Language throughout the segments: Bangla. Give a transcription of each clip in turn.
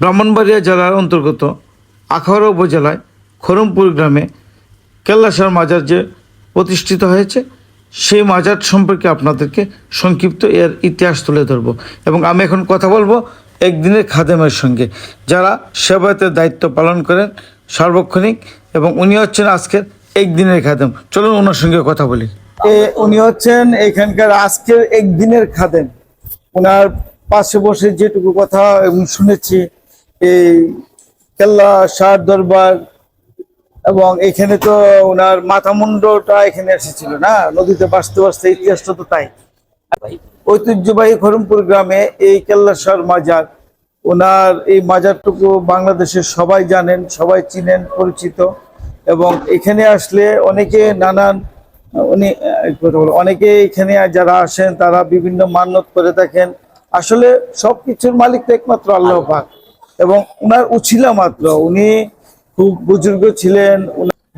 ব্রাহ্মণবাড়িয়া জেলার অন্তর্গত আখাউড়া উপজেলায় খরমপুর গ্রামে কেল্লাসার মাজার যে প্রতিষ্ঠিত হয়েছে, সেই মাজার সম্পর্কে আপনাদেরকে সংক্ষিপ্ত এর ইতিহাস তুলে ধরব। এবং আমি এখন কথা বলব একদিনের খাদেমের সঙ্গে, যারা সেবায়তের দায়িত্ব পালন করেন সার্বক্ষণিক এবং উনি হচ্ছেন আজকের একদিনের খাদেম। চলুন ওনার সঙ্গে কথা বলি। উনি হচ্ছেন এখানকার আজকের একদিনের খাদেম। ওনার পাশে বসে যেটুকু কথা শুনেছি এই কেল্লা শাহ দরবার এবং এখানে তো ওনার মাথা মুন্ডটা এখানে এসেছিল না? নদীতে বাঁচতে বাঁচতে ইতিহাসটা তো তাই। ঐতিহ্যবাহী খরমপুর গ্রামে এই কেল্লাশ্বর মাজার ওনার এই মাজারটুকু বাংলাদেশের সবাই জানেন সবাই চিনেন পরিচিত এবং এখানে আসলে অনেকে নানান উনি অনেকে এখানে যারা আসেন তারা বিভিন্ন মান্যত করে থাকেন। আসলে সবকিছুর মালিক তো একমাত্র আল্লাহ পাক। এবং উনার উছিলা মাত্র। উনি খুব বুজুর্গ ছিলেন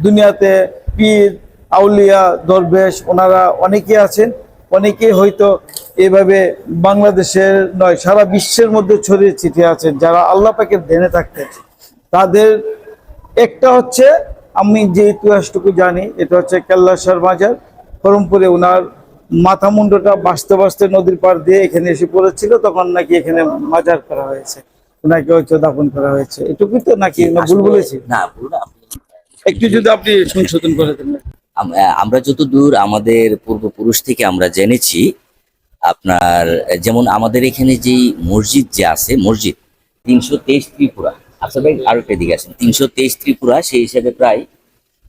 দুনিয়াতে পীর, আউলিয়া, দরবেশ, ওনারা অনেকে আছেন। অনেকে হয়তো এভাবে বাংলাদেশের নয়, সারা বিশ্বের মধ্যে ছড়িয়ে ছিটিয়ে আছেন, যারা আল্লাহ পাকের ধ্যানে থাকতেন। তাদের একটা হচ্ছে, আমি যে ইতিহাসটুকু জানি, এটা হচ্ছে কেল্লাসার মাজার। খরমপুরে ওনার মাথা মুন্ডটা বাঁচতে বাঁচতে নদীর পার দিয়ে এখানে এসে পড়েছিল, তখন নাকি এখানে মাজার করা হয়েছে। ওনাকে হয়তো দাপন করা হয়েছে। এটুকুই তো নাকি ভুল বলেছি? না ভুল একটু যদি আপনি সংশোধন করে দেন। আম- আমরা যতদূর আমাদের পূর্বপুরুষ থেকে আমরা জেনেছি আপনার যেমন আমাদের এখানে যে মসজিদ যে আছে মসজিদ তিনশো তেইশ ত্রিপুরা। আচ্ছা ভাই আরও একটা দিকে আসেন। তিনশো তেইশ ত্রিপুরা সেই হিসাবে প্রায়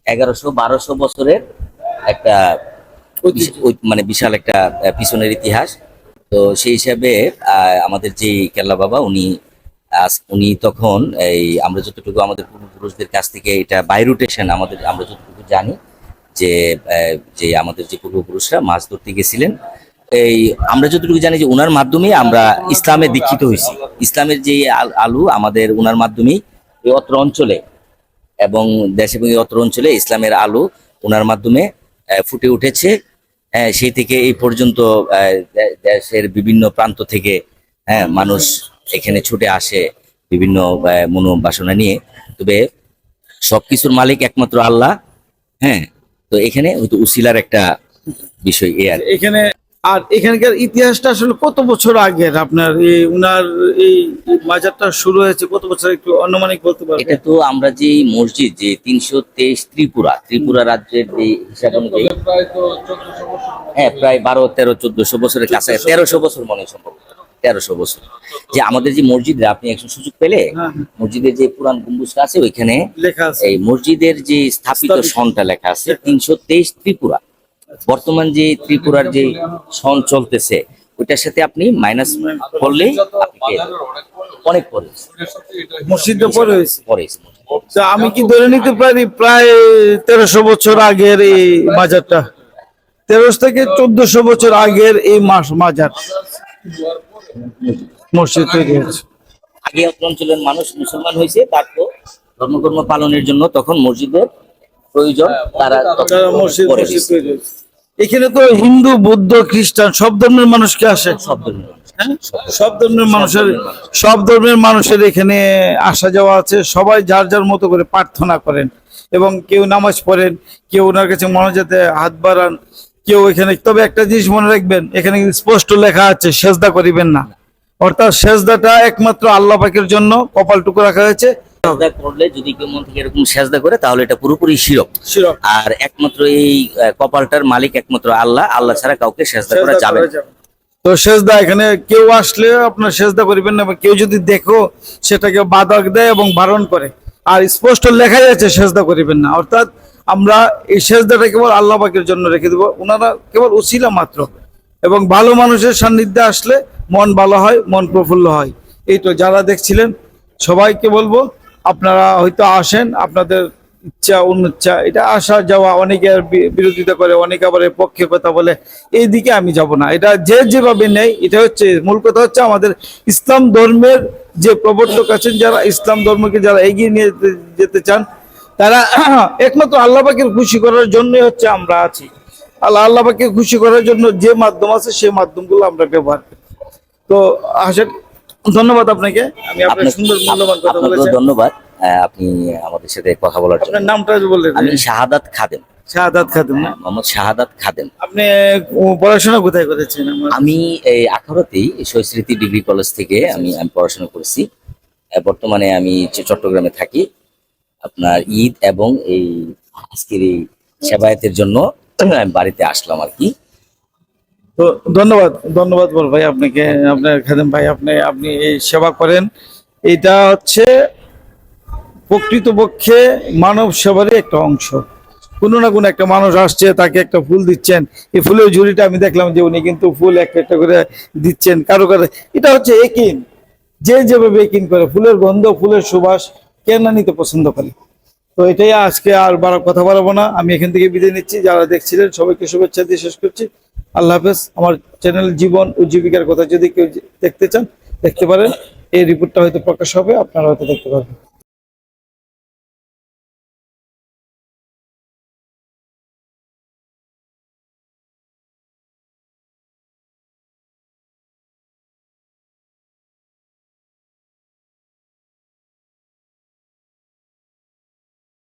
এগারোশো বারোশো বছরের একটা মানে বিশাল একটা পিছনের ইতিহাস। তো সেই হিসাবে আহ, আমাদের যে কেল্লা বাবা উনি উনি তখন এই আমরা যতটুকু আমাদের পূর্বপুরুষদের কাছ থেকে এটা বাইরুটেশন আমাদের, আমরা যতটুকু জানি যে যে আমাদের যে পূর্বপুরুষরা মাছ ধরতে গেছিলেন, এই আমরা যতটুকু জানি যে উনার মাধ্যমে আমরা ইসলামে দীক্ষিত হয়েছি। ইসলামের যে আল- আমাদের উনার মাধ্যমেই এই অত্র অঞ্চলে এবং দেশে এবং অত্র অঞ্চলে ইসলামের আলু ওনার মাধ্যমে ফুটে উঠেছে। সেই থেকে এই পর্যন্ত দেশের বিভিন্ন প্রান্ত থেকে হ্যাঁ মানুষ এখানে ছুটে আসে বিভিন্ন মনোবাসনা নিয়ে। তবে সবকিছুর মালিক একমাত্র আল্লাহ হ্যাঁ? তো এখানে হয়তো উসিলার একটা বিষয় এ আর এখানে আর এখানকার ইতিহাসটা আসলে কত বছর আগের আপনার? এই উনার এই মাজারটা শুরু হয়েছে কত বছর? একটু অনুমানিক বলতে পারবেন? এটা তো আমরা যে মসজিদ যে তিনশো তেইশ ত্রিপুরা ত্রিপুরা রাজ্যের যে হিসাব অনুযায়ী হ্যাঁ প্রায় বারো তেরো চোদ্দশো বছরের কাছে তেরোশো বছর মনে সম্ভব। তেরোশো বছর। যে আমাদের যে মসজিদে আপনি একজন সুযোগ পেলে হ্যাঁ, হ্যাঁ। মসজিদের যে পুরান গম্বুজটা আছে ওইখানে এই মসজিদের যে স্থাপিত। সনটা লেখা আছে তিনশো তেইশ ত্রিপুরা। বর্তমান যে ত্রিপুরার যে সন চলতেছে ওইটার সাথে আপনি মাইনাস যাবেন। অনেক পরে মসজিদটা পরে হয়েছে। পরে আমি কি ধরে নিতে পারি প্রায় তেরোশো বছর আগের এই মাজারটা? তেরোশো থেকে চোদ্দশো বছর আগের এই মাস মাজার। মসজিদ তৈরি হয়েছে আগে অঞ্চলের মানুষ মুসলমান হয়েছে তারপর ধর্মকর্ম পালনের জন্য তখন মসজিদের প্রয়োজন তারা মসজিদ এখানে তো হিন্দু বৌদ্ধ খ্রিস্টান সব ধর্মের মানুষকে আসে। সব ধর্মের মানুষ। হ্যাঁ? সব ধর্মের মানুষের সব ধর্মের মানুষের এখানে আসা যাওয়া আছে। সবাই যার যার মতো করে প্রার্থনা করেন এবং কেউ নামাজ পড়েন কেউ ওনার কাছে মনোজাতে হাত বাড়ান কেউ এখানে তবে একটা জিনিস মনে রাখবেন এখানে স্পষ্ট লেখা আছে সেজদা করিবেন না। অর্থাৎ সেজদাটা একমাত্র আল্লাহ পাকের জন্য কপালটুকু রাখা হয়েছে। সেজদা করলে যদি কেউ মন থেকে এরকম সেজদা করে তাহলে এটা পুরোপুরি শিরক। আর একমাত্র এই কপালটার মালিক একমাত্র আল্লাহ আল্লাহ ছাড়া কাউকে সেজদা করা যাবে না। তো সেজদা এখানে কেউ আসলে আপনার সেজদা করিবেন না কেউ যদি দেখো সেটাকে বাধক দেয় এবং বারণ করে আর স্পষ্ট লেখা যাচ্ছে সেজদা করিবেন না। অর্থাৎ আমরা এই সেজদাটা কেবল আল্লাহ পাকের জন্য রেখে দেবো। ওনারা কেবল উসিলা মাত্র। এবং ভালো মানুষের সান্নিধ্যে আসলে মন ভালো হয়, মন প্রফুল্ল হয়। এই তো যারা দেখছিলেন, সবাইকে বলব, আপনারা হয়তো আসেন, আপনাদের ইচ্ছা, অনুচ্ছা, এটা আসা যাওয়া অনেকে বিরোধিতা করে, অনেকে আবার পক্ষে কথা বলে এই দিকে আমি যাব না। এটা যে যেভাবে নেই, এটা হচ্ছে, মূল কথা হচ্ছে আমাদের ইসলাম ধর্মের যে প্রবর্তক আছেন, যারা ইসলাম ধর্মকে যারা এগিয়ে নিয়ে যেতে চান তারা একমাত্র আল্লাহ পাকের খুশি করার জন্যই হচ্ছে আমরা আছি। আল্লাহ আল্লাহ পাকে খুশি করার জন্য যে মাধ্যম আছে সেই মাধ্যমগুলো আমরা ব্যবহার করি। তো আসেন ধন্যবাদ আপনাকে। আমি আপনার সুন্দর মূল্যবান কথা বলেছেন। ধন্যবাদ। আপনি আমাদের সাথে কথা বলার জন্য। আপনার নামটা বললেন আমি শাহাদাত খাদেম। শাহাদাত না? মোহাম্মদ শাহাদাত খাদেম। আপনি পড়াশোনা কোথায় করেছেন? আমি এই শৈস্মৃতি ডিগ্রি কলেজ থেকে আমি আমি পড়াশোনা করেছি। বর্তমানে আমি চট্টগ্রামে থাকি। আপনার ঈদ এবং এই আজকের এই সেবায়তের জন্য আমি বাড়িতে আসলাম আর কি। তো ধন্যবাদ ধন্যবাদ বল ভাই আপনাকে, আপনার খাদেম ভাই, আপনি আপনি এই সেবা করেন। এটা হচ্ছে প্রকৃতপক্ষে মানব সেবারই একটা অংশ। কোনো না কোনো একটা মানুষ আসছে, তাকে একটা ফুল দিচ্ছেন। এই ফুলের ঝুড়িটা আমি দেখলাম যে উনি কিন্তু ফুল একটা একটা করে দিচ্ছেন কারও কারও এটা হচ্ছে একিন। যে যেভাবে একিন করে, ফুলের গন্ধ, ফুলের সুবাস কে না নিতে পছন্দ করে। তো এটাই আজকে আর বারো কথা বাড়াবো না। আমি এখান থেকে বিদায় নিচ্ছি। যারা দেখছিলেন, সবাইকে শুভেচ্ছা দিয়ে শেষ করছি। আল্লাহ হাফেজ। আমার চ্যানেল জীবন ও জীবিকার কথা যদি কেউ দেখতে চান, দেখতে পারেন। এই রিপোর্টটা হয়তো প্রকাশ হবে, আপনারা হয়তো দেখতে পারবেন।